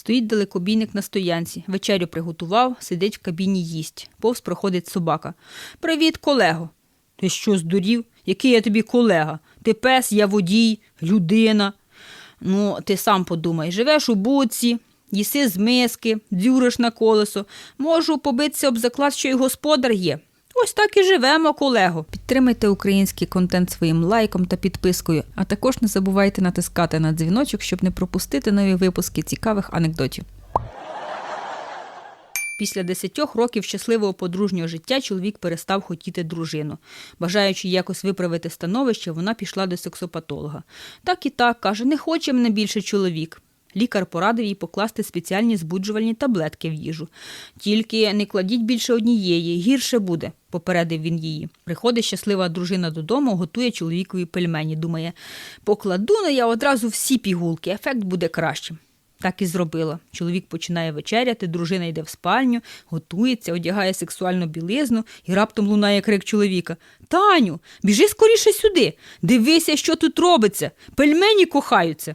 Стоїть далекобійник на стоянці, вечерю приготував, сидить в кабіні їсть. Повз проходить собака. Привіт, колего. Ти що, здурів? Який я тобі колега? Ти пес, я водій, людина. Ну, ти сам подумай, живеш у буці, їси з миски, дзюриш на колесо. Можу побитися об заклад, що й господар є. Ось так і живемо, колего. Підтримайте український контент своїм лайком та підпискою, а також не забувайте натискати на дзвіночок, щоб не пропустити нові випуски цікавих анекдотів. Після десятьох років щасливого подружнього життя чоловік перестав хотіти дружину. Бажаючи якось виправити становище, вона пішла до сексопатолога. Так і так, каже, не хоче мене більше чоловік. Лікар порадив їй покласти спеціальні збуджувальні таблетки в їжу. Тільки не кладіть більше однієї, гірше буде, попередив він її. Приходить щаслива дружина додому, готує чоловікові пельмені. Думає, покладу на я одразу всі пігулки, ефект буде кращим. Так і зробила. Чоловік починає вечеряти, дружина йде в спальню, готується, одягає сексуальну білизну і раптом лунає крик чоловіка: Таню, біжи скоріше сюди. Дивися, що тут робиться. Пельмені кохаються.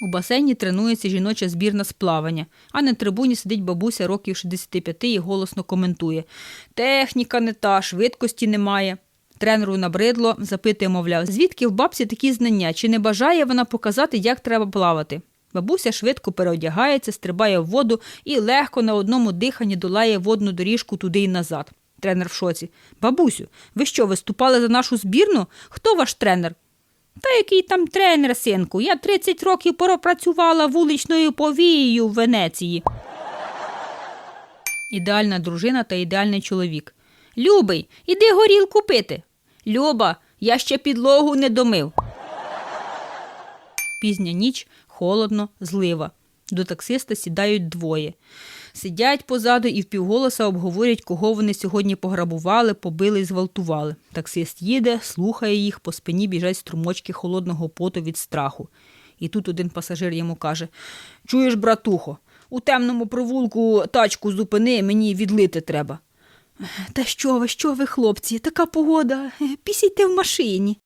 У басейні тренується жіноча збірна з плавання, а на трибуні сидить бабуся років 65 і голосно коментує: Техніка не та, швидкості немає. Тренеру набридло, запитує, мовляв, звідки в бабці такі знання, чи не бажає вона показати, як треба плавати. Бабуся швидко переодягається, стрибає в воду і легко на одному диханні долає водну доріжку туди й назад. Тренер в шоці. Бабусю, ви що, виступали за нашу збірну? Хто ваш тренер? Та який там тренер, синку? Я 30 років пропрацювала вуличною повією в Венеції. Ідеальна дружина та ідеальний чоловік. Любий, іди горілку пити. Люба, я ще підлогу не домив. Пізня ніч, холодно, злива. До таксиста сідають двоє. Сидять позаду і впівголоса обговорюють, кого вони сьогодні пограбували, побили і зґвалтували. Таксист їде, слухає їх, по спині біжать струмочки холодного поту від страху. І тут один пасажир йому каже: Чуєш, братухо, у темному провулку тачку зупини, мені відлити треба. Та що ви, що ви, хлопці, така погода, пісійте в машині.